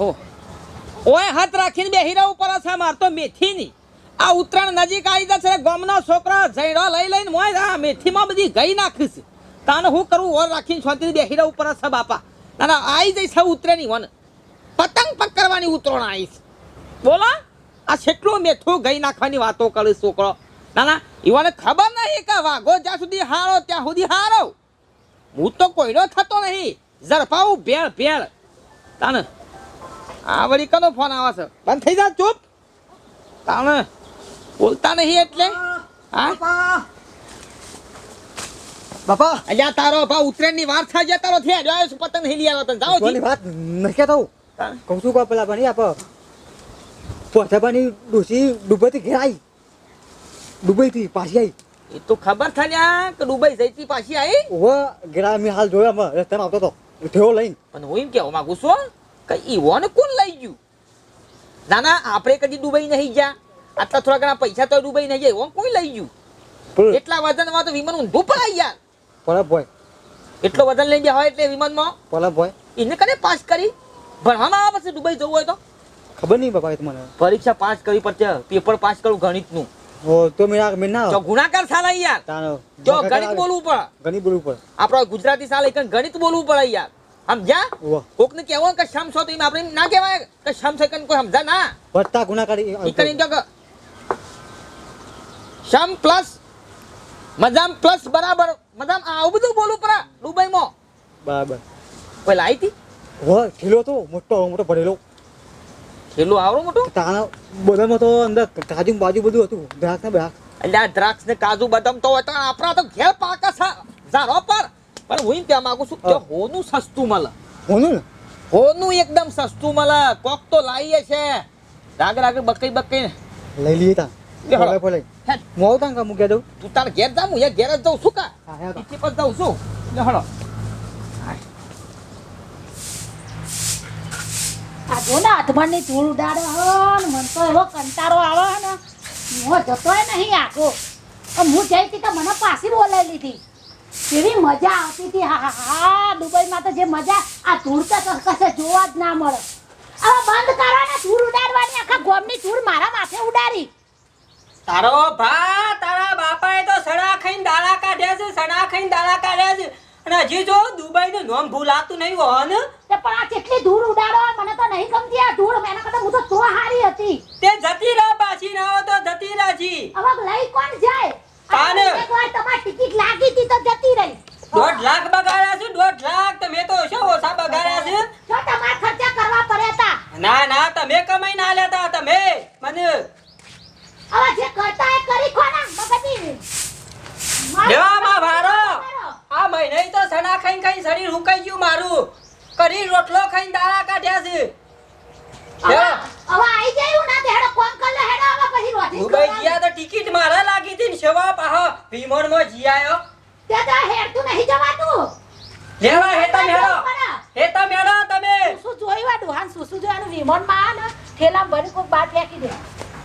હો. ઓય હાથ રાખીને બે હીરા ઉપર છે, માર તો મેથી ની આ ઉત્તરાયણ નજીક આવી જશે ગોમનો છોકરો જઈડો લઈ લઈને મોય આ મેથીમાં બધી ગઈ નાખીશ તાને હું કરું? ઓર રાખીને છોતી બે હીરા ઉપર છે, બાપા. ના ના આવી જઈશ હવે ઉતરેની વન. પતંગ પકડવાની ઉતરોણ આવીશ. બોલો? આ છેટલું મેઠું ગઈ નાખવાની વાતો કરે છોકરો. ના ના, ઈવાને ખબર નહીં કે વાઘો જ્યાં સુધી હારો, ત્યાં સુધી હારો. હું તો કોઈનો થતો નહીં. ઝરપાવું ભેળ ભેળ. તાને આ વળી કનો ફોન આવે છે? બંધ થઈ જા ચૂપ. તાણ બોલતા નહીં એટલે? હા? બાપા. અલ્યા તારો બા ઉત્તરાયણની વાર થાય તારો થયા. જોયો છું પતંગ નહીં લઈ આવ્યો તને. જાઓ કોની વાત નથી કહેતો. કહું છું કો પેલા બની આપ. પોતાની ડોસી ડૂબતી ઘેર આવી ડુબઈથી પાછી આવી એ તો ખબર થાય ને કે દુબઈ જઈતી પાછી આવી ઓ ઘેર મેં હાલ જોયા રસ્તામાં આવતો તો થયો લઈને. પણ હું એમ કહેવા માંગુ છું કે ઈવોને કોણ લઈ ગયું? ના ના આપણે કદી દુબઈ નહીં ગયા. આટલા થોડા ઘણા પૈસા તો દુબઈ નહીં ગયા. એવો કોઈ લઈ ગયું? એટલા વજનમાં તો વિમાન ઊંધું પડાય યાર. પલા ભાઈ એટલો વજન લઈ ગયા હોય એટલે વિમાનમાં? પલા ભાઈ એને કને પાસ કરી? ભણવામાં આવે પછી દુબઈ જવું હોય તો? ખબર નહીં બાપા મને. પરીક્ષા પાસ કરવી પડશે. પેપર પાસ કરવું ગણિતનું. નું તો મેં મેં ગુણાકાર સાલા યાર. ગણિત બોલવું પડે. ગણિત બોલવું પડે. આપણો ગુજરાતી સાલ ગણિત બોલવું પડે યાર. સમજ્યા કોક ને કેવો કે શમ છો તો એમ આપણે ના કહેવાય કે શમ છે કે કોઈ સમજા ના? વત્તા ગુણાકાર એ- ઈ કરીને કે. શમ પ્લસ મજામ પ્લસ બરાબર. મજામ આવું બધું બોલવું પડે દુબઈમાં. બરાબર. કોઈ લાઈ હતી હો ઠેલો તો મોટો મોટો ભરેલો. છેલ્લું આવડું મોટું? તાનો બધામાં તો અંદર કાજુ બાજુ બધું હતું. દ્રાક્ષ ને બ્રાક્ષ એટલે આ દ્રાક્ષ ને કાજુ બદામ તો હતા આપણા તો ઘેર પાકા છે. ઝારો પર. પણ હું એમ કહેવા માંગુ છું કે હોનું સસ્તું મળે. હોનું ને? હોનું એકદમ સસ્તું મળે. કોક તો લાવીએ છે. રાગ રાગ બકઈ બકઈ ને. લઈ લઈએ તા લે હળો. ફોલે ફોલે હું. આવું તા કાં મૂક્યા દઉં તું તાર ઘેર જા હું ઘેર જ જાઉં. છું કા? હા પર જાઉં છું. ને હળો. આ જો ને હાથમાંની ધૂળ ઉડાડે હો મન મને તો એવો કંટારો આવે હે ને. હું જતોય નહીં આખો હું જઈ તી તો મને પાછી બોલાવી લીધી. કેવી મજા આવતી હતી. હા હા દુબઈમાં તો જે મજા આ ધૂળ તો કશે જોવા જ ના મળે. હવે બંધ કરો ને ધૂળ ઉડાડવાની આખા ગોમની ધૂળ મારા માથે ઉડાડી. તારો ભા તારા બાપાએ તો સડા ખાઈને દાડા કાઢ્યા છે સડા ખાઈને દાડા કાઢ્યા છે. અને હજી જો દુબઈ નું નામ ભૂલાતું નહીં હોય ને. તે પણ આ કેટલી ધૂળ ઉડાડો મને તો નહીં ગમતી આ ધૂળ. એના કરતા હું તો તો હારી હતી. તે જતી રહે પાછી ના તો જતી રાજી હવે લઈ કોણ જાય? કાને? એક વાર તમારી ટિકિટ લાગી હતી તો જતી રહી દોઢ લાખ બગાડ્યા છે દોઢ લાખ તમે તો શું ઓછા બગાડ્યા છે જો તમારે ખર્ચા કરવા પડ્યા હતા ના ના તમે કમાઈ ના લેતા તમે મને હવે જે કરતા એ કરી ખોના મગજની દેવામાં ભારો આ મહિને તો સડા ખાઈને ખાઈને શરીર હુકાઈ ગયું મારું કરી રોટલો ખાઈને દાડા કાઢ્યા છે હવે હવે આઈ જાયું ના તે હેડો કોમ કર લે હેડો હવે પછી રોટી દુબઈ ગયા તો ટિકિટ મારા લાગી હતી ને સેવા પાહો વિમાનમાં જી આયો તે તો હેડતું નહીં જવાતું લેવા હેતા મેળો હેતા મેળો તમે શું જોયું આ ડોહાન આ ને ઠેલા ભરી કોઈ બાર ફેંકી દે.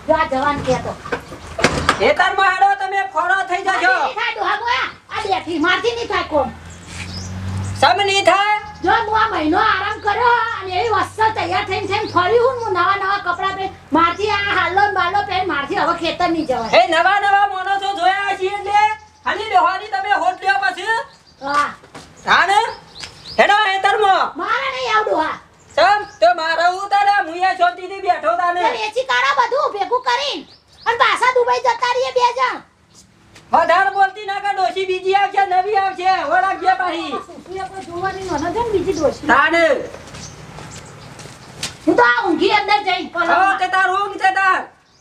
જો આ જવાન કે તો. હેતરમાં હેડો તમે ફોડો થઈ જજો. થાય તો હગો આ. બેઠી મારથી નહીં થાય કોમ સમ નહીં થાય? જો હું આ મહિનો આરામ કર્યો અને એ વસ્ત્ર તૈયાર થઈને થઈને ફરી હું હું નવા નવા કપડા પહેર મારથી આ હાલો બાલો પહેર મારથી હવે ખેતર નહીં જવાય. એ નવા નવા માણસો જોયા છીએ એટલે? હાલી બેહવાની તમે હોટ લ્યો પછી. હા. હા ને? હેડો હેતરમાં મારે નહીં આવડું હા. સમ. તો મારો ઉતારે મુયા શાંતિથી બેઠો તાને. વેચી કાઢો બધું ભેગું કરીને અને પાછા દુબઈ જતા રહીએ બે જણ. વધાર બોલતી ના કે ડોશી બીજી આવશે નવી આવશે વળાક જે પાહી જોવાની નનદ છે ને બીજી ડોશી. તાને. હું તો આ ઊંઘી અંદર જઈ ખાઓ તે તાર ઊંઘ છે તાર.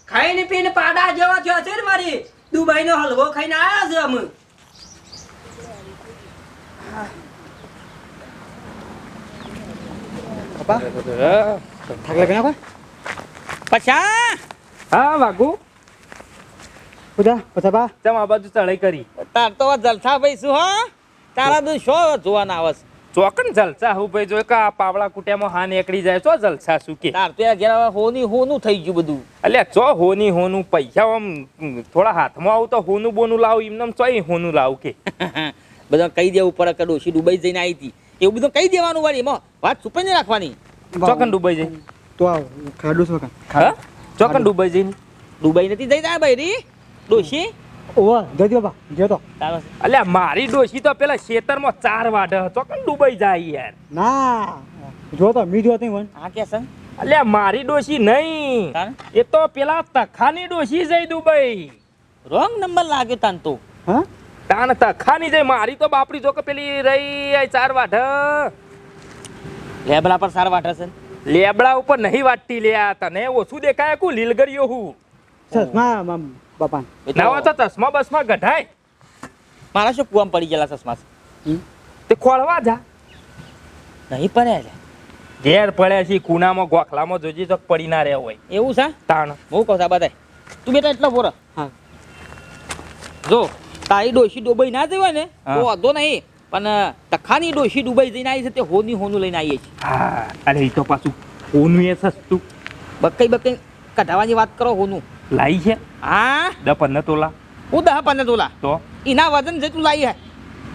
ખાઈને પીને પાડા જેવા થયો છે ને મારી. દુબઈ નો હલવો ખાઈને આયા છે અમે. ના પછા હા પછી બા આ બાજુ ચડાઈ કરી તાર તો જલસા ભાઈ શું હો તારા તો શો જોવાના આવે છે ચોકન જલસા હું ભાઈ જોઈ કે આ પાવડા કુટ્યામાં હા નીકળી જાય ચો જલસા શું કે તાર તો ઘેર હોની હોનું થઈ ગયું બધું અલ્યા ચો હોની હોનું પૈસા આમ થોડા હાથમાં આવું તો હોનું બોનું લાવું એમને ચોય હોનું લાવું કે બધા કહી દેવું પડે કે ડોશી દુબઈ જઈને આવી હતી એવું બધું કહી દેવાનું વાળી એમાં વાત છુપાઈને રાખવાની. ચોકન દુબઈ જઈ તો આવ ખાડું છો કાં હા? ચોકન દુબઈ જઈને. દુબઈ નથી જઈ જાય બૈરી ડોશી? ઓવા જજો બા જો તો. અલ્યા મારી ડોશી તો પેલા ખેતરમાં ચાર વાઢ ચોકન દુબઈ જાય યાર. ના જો તો મી જો તઈ વન આ કે સંગ અલ્યા મારી ડોશી નહીં. એ તો પેલા તખાની ડોશી જઈ દુબઈ. રોંગ નંબર લાગ્યો તાન તો. હા? તાન તખાની જઈ મારી તો બાપડી જો કે પેલી રહી ચાર વાઢ લેબડા પર સાર વાઢ છે? લેબડા ઉપર નહીં વાટતી લ્યા તને. ઓછું દેખાય કુ લીલગરીયો હું. ચશ્મા મામ બાપા એ તો ચશ્મા બસમાં ગઢાય. મારા શું કુવામાં પડી ગયેલા ચશ્મા તે ખોળવા જા. નહીં પડે લે ઘેર પડ્યા છે કુનામાં ગોખલામાં જોજી તો પડી ના રહ્યા હોય. એવું છે? તાણ. બહુ કહું બધા આ તું બેટા એટલો બોરા હા. જો તારી ડોશી દુબઈ ના જવાય ને તો વાંધો નહીં. પણ તખાની ડોશી ડુબઈ જઈને આવી છે તે હોની હોનું લઈને આવીએ છીએ. હા અરે એ તો પાછું હોનું એ સસ્તું. બકઈ બકઈ કઢાવાની વાત કરો હોનું. લાઈ છે? હા? દહ પંદર તોલા. હું દહ પંદર તોલા? તો? એના વજન જેટલું લાવી હે.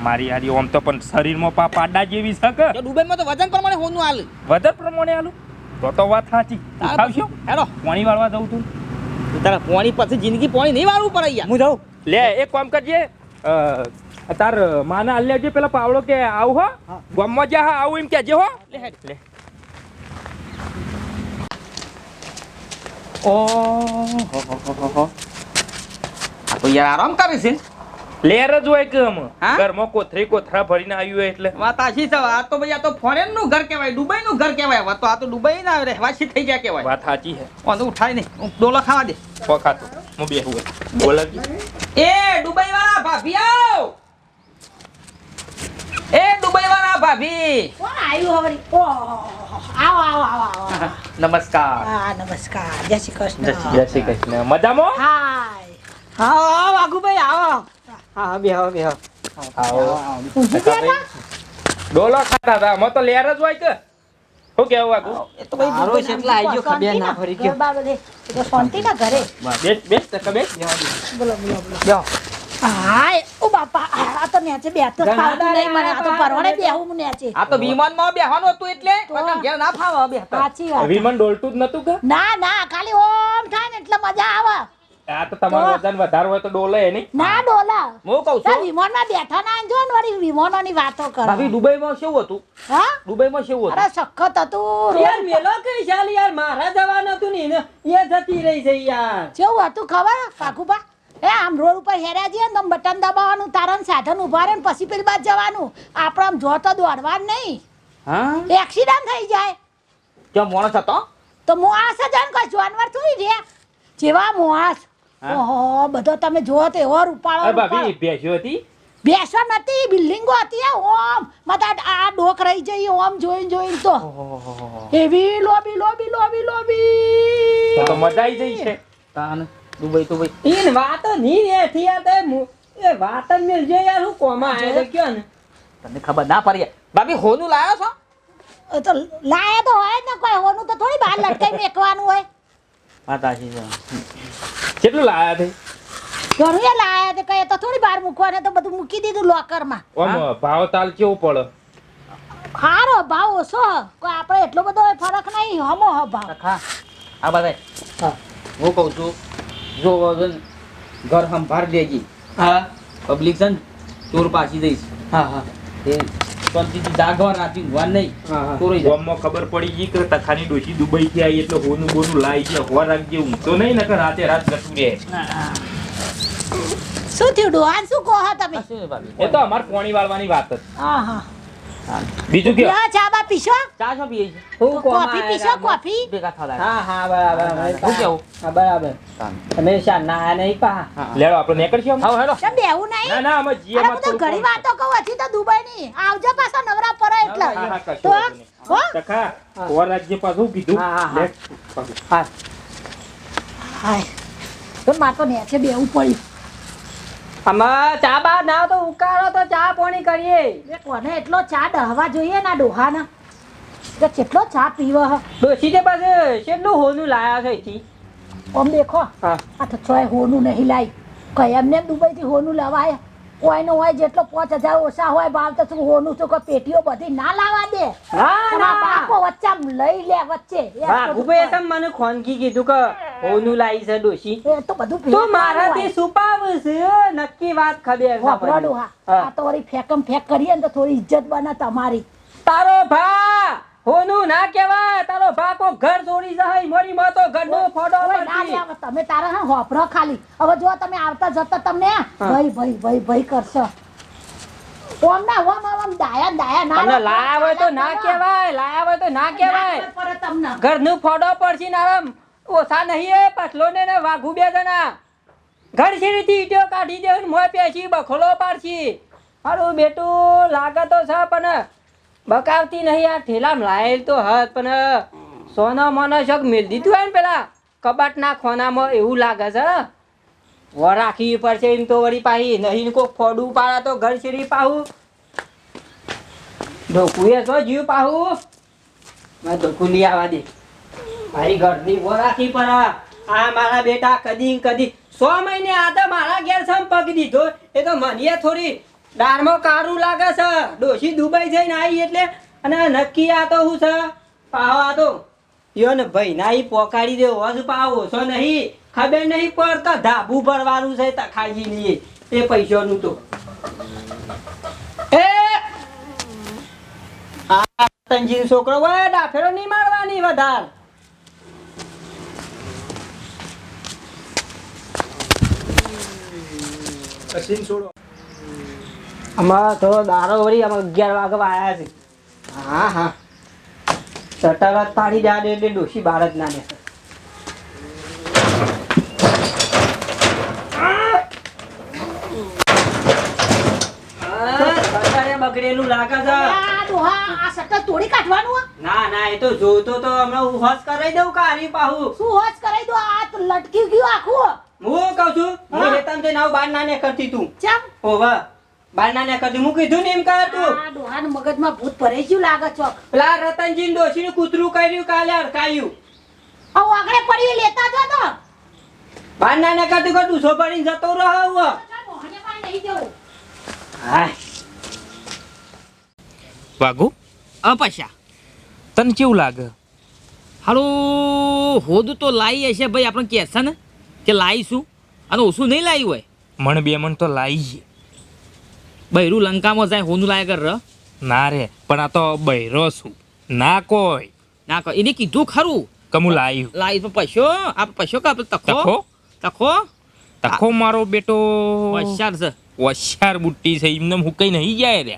મારી હારી ઓમ તો પણ શરીરમાં પા પાડા જેવી શકે ડુબઈમાં તો વજન પ્રમાણે હોનું હાલ વજન પ્રમાણે આલું? તો તો વાત સાચી. ખાવશો હેડો પાણી વાળવા જવું તું તું તારા પાણી પછી જિંદગી પોણી નહીં વાળવું પડે યાર. હું જાઉં? લે એક કામ કરજે. તાર માને આલ્યા જે પેલા પાવડો કે આવું હો. ગામમાં જા આવું એમ કેજે હો. લે હેડ. લે. ઓ. આ તો યાર આરામ કરે છે. લેર જ હોય કે આમ હા? ઘરમાં કોથરી કોથરા ભરીને આવ્યું હોય એટલે. વાત આશી છે? આ તો ભાઈ આ તો ફોરેનનું ઘર કહેવાય દુબઈ નું ઘર કહેવાય વાત તો આ તો દુબઈ ના રહેવાસી થઈ ગયા કહેવાય. વાત સાચી હે વાંધો ઉઠાય નહીં. ડોલો ખાવા દે. પખાતું હું બે હું બોલાવજી એ દુબઈ વાળા ભાભી આવ એ દુબઈ વાળા ભાભી કોણ આવ્યું હવે ઓ આવો આવો આવો આવો નમસ્કાર હા નમસ્કાર જય શ્રી કૃષ્ણ જય શ્રી કૃષ્ણ મજામાં હાય હા આવો વાઘુભાઈ આવો હા હા બેહો બેહો આવો બેઠા? ડોલો ખાતા હતા અમે તો લેર જ હોય કે શું કેવું આગુ એ તો ભાઈ છે. એટલા ગયો, ખબર ના? ફરી ગયો. બાર બધે. તો શાંતિ ના ઘરે બેસ બેસ ટકા બેસ બોલો બોલો બોલો બેહો. હાય ઓ બાપા આ તો નેચે ફાવતું નહીં મને આ તો પરવાને બેહું હું નેચે આ તો વિમાનમાં બેહવાનું હતું એટલે પણ ઘેર ના ફાવે બેહતા સાચી વાત વિમાન ડોલતું જ નતું કે ના ના ખાલી ઓમ થાય ને એટલે મજા આવે આ તો તમારું વજન વધારે હોય તો ડોલે નહીં. ના ડોલા. હું કહું છું. વિમાનમાં બેઠા ના જો ને વળી વિમાનોની વાતો કરો. ભાભી દુબઈમાં શું હતું? હા? દુબઈ માં શું હતું? સખત હતું. યાર મેલો કઈ ચાલ યાર? મારા જવાનું હતું ને એ જતી રહી છે યાર. કેવું હતું ખબર? કાકુબા એ આમ રોડ ઉપર હેર્યા જઈએ ને બટન દબાવવાનું તારણ સાધન ઊભા રહે ને પછી પેલી બાદ જવાનું. આપણે આમ જો તો દોડવાનું નહીં. હા? એક્સિડન્ટ થઈ જાય. જો મોણસ હતો? તો મોણસ જ હોય ને કોઈ જાનવર થોડી રે જેવા મોહાસ. હા? ઓહો બધો તમે જોવો તો એવો રૂપાળો ભાભી. ભેંસ્યો હતી? બેસો નથી બિલ્ડિંગો હતી આ ઓમ. મતા આ ડોક રહી જઈ ઓમ જોઈને જોઈને તો. એવી લોબી લોબી લોબી લોબી. તો મજા આવી જઈ છે. તાન દુબઈ તો ભાઈ ઈનની નહીં થી આ તે એ વાત જ મેલજો યાર હું કોમાં આયો તો કયો ને? તમને ખબર ના પડી ભાભી હોનું લાયો છો? તો લાયા તો હોય ને કોઈ હોનું તો થોડી બહાર લટકાઈ મેકવાનું હોય. વાત છે. કેટલું લાયા છે ઘરે એ લાયા તે કઈ તો થોડી બહાર મૂકવાને તો બધું મૂકી દીધું લોકરમાં ઓમ ભાવ તાલ કેવું પડે? હારો ભાવ ઓછો. કોઈ આપણે એટલો બધો ફરક નહીં હમો હ ભાવ. ખા આ બધાય હું. કહું છું જો વજન ઘર સંભાળ દેજી હા. પબ્લિક છે ચોર પાછી દઈશ. હા હા. એ શાંતિથી જાગવા રાતી ઊંઘવા નહીં. હા હા. જાય. ગામમાં ખબર પડી ગઈ કે તખાની ડોશી દુબઈ થી આવી એટલે હોનું બોનું લાઈ છે હોવા રાખજે ઊંઘતો નહીં નકર રાતે રાત જતું રહે. શું થયું ડોહાન શું કહો તમે? એ તો અમાર પોણી વાળવાની વાત હતી હા હા. બીજું કે લ્યો, ચા બા પીશો? ચા શું પીએ છે? હું કોફી પીશો કોફી? ભેગા થવા હા હા બરાબર હું કેવું? હા બરાબર. તમે શા ના નહીં પા? લેડો આપણે નેકર આમ? હા હેલો. કેમ બેહું નહીં? ના ના અમે જીએ માં તો થોડું ઘણી વાતો કહું હતી તો દુબઈ ની આવજો પાછો નવરા પર એટલે. હા, હા, કશો તો હો? ટકા ઓર રાજ્ય પાછું કીધું? હા, હા, હા. લે, હાય. તો માર તો નેચે બેવું પડ્યું. આમાં ચા બા ના તો ઉકાળો તો ચા પોણી કરીએ. એ કોને એટલો ચા ડહવા જોઈએ ના ડોહાના? કેટલો ચા પીવો હ? ડોશી તે પાસે કેટલું હોનું લાયા છે? આમ દેખો હા. આ તો છોય હોનું નહીં લાઈ કઈ એમને દુબઈ થી હોનું લવાય? કોઈનો હોય જેટલો પાંચ હજાર ઓછા હોય ભાવ તો શું હોનું શું પેટીઓ બધી ના લાવવા દે. ના ના. બાપો વચ્ચે લઈ લે વચ્ચે. ઉભે તમ મને ખોનગી કીધું કે હોનું લાવી છે ડોશી. તો બધું તો મારાથી હોય. છે નક્કી વાત ખબર છે વાપરવાનું હા. હા. આ તો વળી ફેકમ ફેક કરીએ ને તો થોડી ઇજ્જત બને તમારી. તારો ભા! હોનું ના કેવાય તારો બાપો ઘર છોડી જાય મોરી માં તો ઘરનો ફોડો પડતી. તમે તારા હા હોપરો ખાલી. હવે જો તમે આવતા જતા તમને ભઈ ભઈ ભઈ ભઈ કરશો. ઓમ ના ઓમ ઓમ દાયા દાયા ના તમને લાયા હોય તો ના કેવાય લાયા હોય તો ના કેવાય ના તમને. ઘરનું ફોડો પડશે ને આમ ઓછા નહીં એ પાછલો ને ને વાઘુ બે જણા. ઘર શેરીથી ઈટો કાઢી દે ને મોય પેસી બખોલો પાડશી. મારું બેટું લાગે તો છે પણ બકાવતી નહીં આ ઠેલામાં લાયેલ તો હત, પણ સોના મોનો શોખ મેળ દીધું હોય ને પેલા? કબાટના ખોનામાં એવું લાગે છે વ રાખવી પડશે એમ તો વળી પાહી. નહીં કોક ફોડું પાડા તો ઘર શેરી પાહું. ઢોકુએ તો જીવ પાહું. મેં ઢોકું લઈ આવવા દે. મારી ઘરની વો રાખવી પડે. આ મારા બેટા કદી કદી સો મહિને આ તો મારા ઘેર પગ દીધો. એ તો મને થોડી દાળમાં કારું લાગે છે. ડોશી દુબઈ જઈને આવી એટલે અને નક્કી આ તો શું છે? પાવ આ તો. યો ને ભાઈ ના ઈ પોકાડી દે હોજ પાવ ઓછો નહીં. ખબર નહીં પડતા ધાબુ ભરવાનું છે તખાજી લઈએ એ પૈસાનું તો. એ! આ તંજીન છોકરો હોય ડાફેરો નહીં મારવાની વધાર. અમારા તો દારો વળી અમે અગિયાર વાગે આવ્યા છે હા હા. શટર જ પાડી દે એટલે ડોશી બાર જ ના દેશે બગડેલું લાગે છે. આ સટ્ટર તોડી કાઢવાનું ના ના એ તો જોતો તો હમણાં હું હોશ કરાઈ દઉં કારી પાહુ. શું હોશ કરાઈ દઉં આ તો લટકી ગયું આખું. હું કહું છું હું હા. તે નાવ બાર ના ને કરતી તું. ચમ. ઓવા બાર કદી હું કીધું ને એમ કર તું? આ ડોહાના મગજમાં ભૂત ભરાઈ ગયું લાગે છો. પેલા રતનજી ડોશી કૂતરું કર્યું કાલે અડકાયું હવે આગળ પડી લેતા જો તો બારનાને કદી કોઈ ડૂસો પડીને જતો રહો હવે વાઘુ? અપશા તને કેવું લાગે? હાલો હોદ તો લાવી હશે ભાઈ આપણે કહેશે ને કે લાવીશું અને ઓછું નહીં લાવ્યું હોય. મણ બે મણ તો લાવી છે. બૈરું લંકામાં જાય હોનું લાય કર ર. ના રે પણ આ તો બૈરો છું. ના કોઈ. ના કોઈ. એને કીધું ખરું. કમુ લાયું. લાવી પણ પૈસો આ પૈસો કા તખો? તખો? તખો? મારો બેટો. હોશિયાર છે. હોશિયાર બુટ્ટી છે એમને હું કઈ નહીં જાય રે.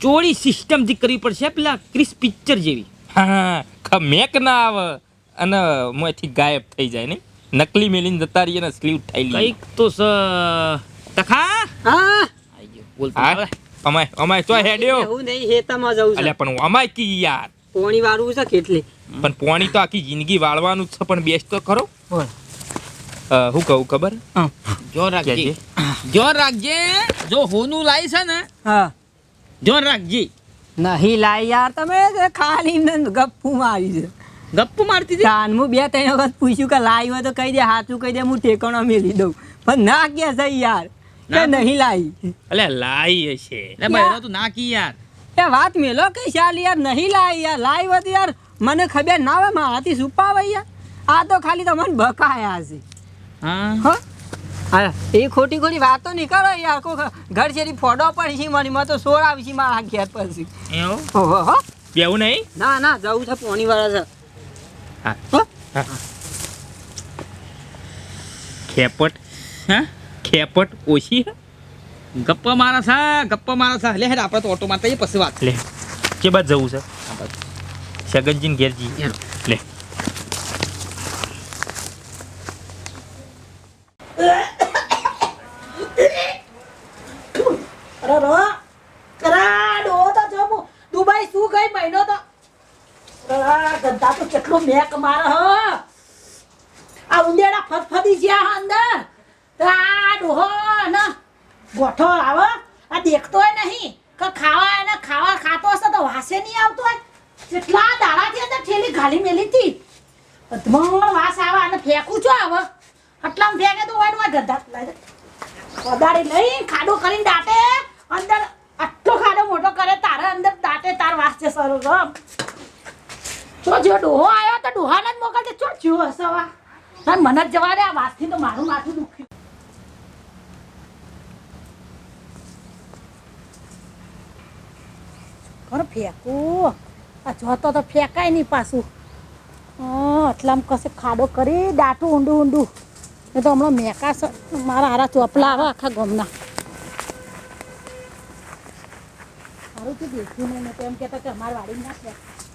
ચોરી સિસ્ટમથી કરવી પડશે પેલા ક્રિસ પિક્ચર જેવી. હા ખમેક ના આવે. અને મોંથી ગાયબ થઈ જાય ને. નકલી મેલીને જતા રહીએ ને સ્લીવ થઈ કંઈક તો સ તખા? હા. બોલતો અમાય અમાય તો હેડ્યો? હું નહીં હેતામાં જવું અલ્યા પણ અમાય કી યાર? પોણી વાળવું છે કેટલી? પણ પોણી તો આખી જિંદગી વાળવાનું છે પણ બેસ તો ખરો. હું કહું ખબર? જો રાખજે. જો રાખજે. જો હોનું છે ને હા. જો રાખજે. નહીં લાઈ યાર તમે ખાલી ગપ્પુ મારી છે. ગપ્પુ મારતી હતી? તાન હું બે ત્રણ વખત પૂછ્યું કે લાઈ હોય તો કહી દે સાચું કહી દે હું ઠેકાણો મેલી દઉં. પણ ના કે છે યાર. કે નહીં લાઈ અલે લાઈ હશે. એટલે ભાઈ તું ના કી યાર. એ વાત મેલો કે ચાલ યાર નહીં લાઈ યાર લાઈ હોત યાર. મને ખબર ના હોય મારાથી છુપાવે યાર. આ તો ખાલી તો મને બકાયા છે. હા? હા? એ ખોટી ખોટી વાતો નહીં કરો યાર. કો ઘર શેરી ફોડો પડી છે મને માં તો સોળ આવી છે મારા ઘેર પછી. એવું? હો બેવું નહીં? ના ના જવું છે પોણી વાળા છે. હા. ખેપટ. હા? ખેપટ ઓછી હે? ગપ્પા મારા સા ગપ્પા મારા સા લે હેડ આપણે તો ઓટો મારતા પછી વાત. લે કે બાદ જવું છે? સગનજીન ઘેરજી લે. દુબઈ શું ગઈ મહિનો તો? તો કેટલું મેક મારે હ. આ ઉંદેડા ફટફટી ગયા હ અંદર. આ ડોહો વાસે અંદર વાસ છો આટલો ખાડો મોટો કરે, તારે અંદર દાટે તાર સરો રમ તો જો ડોહો આવ્યો તો ડોહાને જ મોકલજે. ચો જો હશે વા મને જવા દે, આ વાસથી તો મારું માથું દુખ્યું કોણ ફેંકું? આ જોતો તો ફેંકાય નહીં પાછું. એટલામાં કશે ખાડો કરી દાટું ઊંડું ઊંડું. એ તો હમણાં મેકા મારા હારા ચોપલા આવે આખા ગમના. સારું તો દેખ્યું એમ કહેતા કે અમારી વાડી ના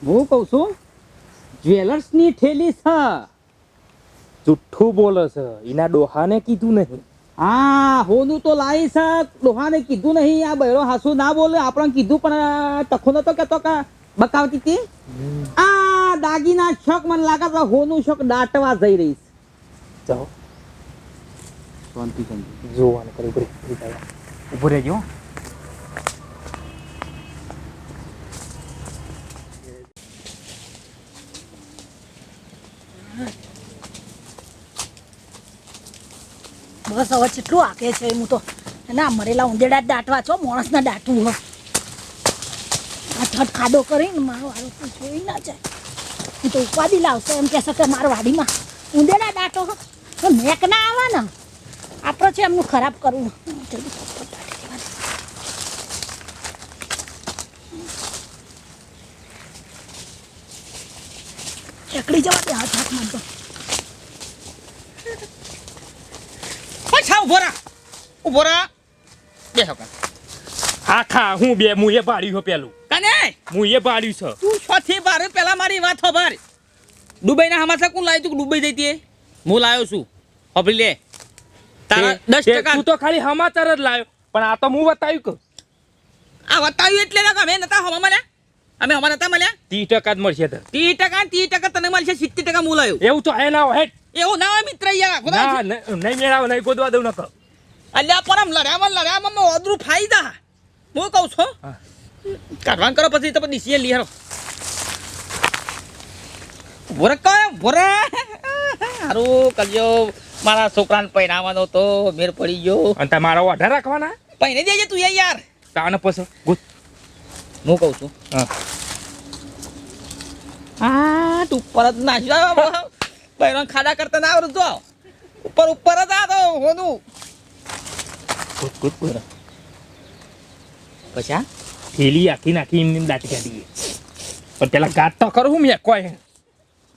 હું કહું છું, જ્વેલર્સની ઠેલી છે. જુઠ્ઠું બોલે છે. એના ડોહાને કીધું નહીં. હા હોનું તો લાઈ છે. ડોહાને કીધું નહીં. આ બૈરો હાસુ ના બોલે. આપણને કીધું પણ તખો નતો કેતો કે બકાવતી હતી? આ દાગીના શોખ મને લાગે તો હોનું શોખ દાટવા જઈ રહી ચાલો જાઓ. શાંતિ શાંતિ. જોવાનું કરે ઉભરે ઊભો રહેજો. બસ હવે કેટલું આકે છે હું તો. ના મરેલા ઉંદેડા જ દાટવા છો, માણસને દાટવું હો. આ હઠ ખાડો કરીને મારો વાળો જોઈ ના જાય. હું તો ઉપાદી લાવશે એમ કહેશે કે મારા વાડીમાં ઉંદેડા દાટો તો મેક ના આવે ને આપણે છે એમનું ખરાબ કરવું. એકડી જવા દે હાથ હાથમાં તો. ઊભો રા ઊભો રા બેસો કાં. આખા હું બે હું એ પાડ્યું છે પેલું. કને? હું એ પાડ્યું છે. તું છથી બાર પેલા મારી વાત ખબર દુબઈના હમાસા કોણ લાવ્યું તું કે દુબઈ જઈતી? હું લાવ્યો છું. હોભળી લે. તારા દસ ટકા. તું તો ખાલી સમાચાર જ લાવ્યો પણ આ તો હું બતાવ્યું કે. આ બતાવ્યું એટલે ના અમે નતા હમા મળ્યા? અમે હમા નતા મળ્યા? ત્રીસ ટકા જ મળશે તો. ત્રીસ ટકા ને ત્રીસ ટકા તને મળશે સિત્તેર ટકા હું લાવ્યો એવું તો હે ના હોય હેટ. એવું ના હોય મિત્ર યાર ના નહીં મેળાવે નહીં ગોદવા દઉં નકર. અલ્યા પણ આમ લડ્યામાં લડ્યામાં અદરું ફાયદા. હું કહું છું. કાઢવાન કરો પછી તો પછી સીએ લીહરો. ભોરે કયો ભોરે. હારું કરજો. મારા છોકરાને પહેરાવાનો તો મેર પડી ગયો. અને તમારા ઓર્ડર રાખવાના? પહેરી દેજે તું યાર. તાને પછી ગુડ હું કહું છું. હા. તું પરત જ નાખ્યો ખાડા કરતા ના આવડતું ઉપર ઉપર જ આ તો હોનું. ગુડ ગુડ ગુડ પછી થેલી આખી નાખી એમની એમ દાટી કાઢી પણ પેલા ગાત તો કરું હું મેં કોઈ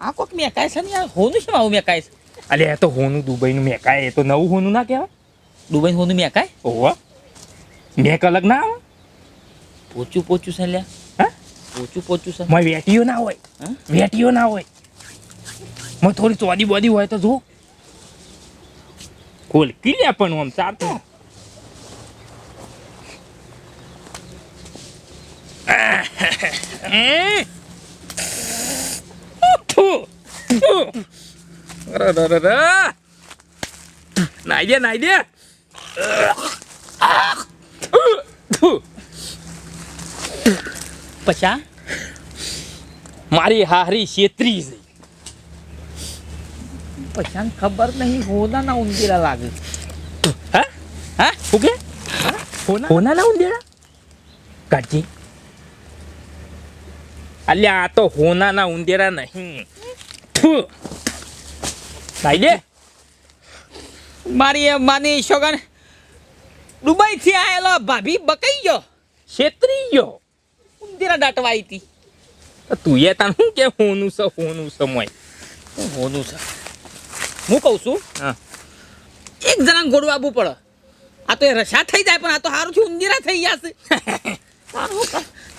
આ કોક મેકાય છે ને યાર? હોનું શું આવું મેકાય છે? અલે એ તો હોનું દુબઈનું મેકાય એ તો નવું હોનું ના કહેવાય. દુબઈ હોનું મેકાય? ઓહો. મેક અલગ ના આવે? પોચું પોચું છે લ્યા. હા? પોચું પોચું છે. મેં વેટીઓ ના હોય? વેટીઓ ના હોય. માં થોડી ચોદી બોદી હોય તો જો ખોલ લે પણ આમ ચાલતું હમ. થુ. થુ. અરે, અરે, અરે, અરે. નાઈ દે નાઈ દે થુ. પછી આ મારી હારી છેતરી છે પછી ખબર નહીં હોના ના ઉંદીરા લાગે. હા? હા? શું કે? હોના ના ઉંદેડા કાઢજી અલ્યા આ તો હોના ના ઉંદેરા નહીં. નાઈ મારી એ માની શોગન દુબઈ થી આયેલો ભાભી બકાઈ ગયો છેતરી ગયો ઉંદેરા દાટવાઈ હતી. તું એ તાન શું કે હોનું છે હોનું સમય હોનું છે હું કહું છું? એક જણા ગોળું આવવું પડે. આ તો એ રસા થઈ જાય પણ આ તો સારું છે ઉંદીરા થઈ ગયા છે.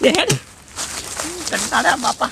કંટાળ્યા બાપા.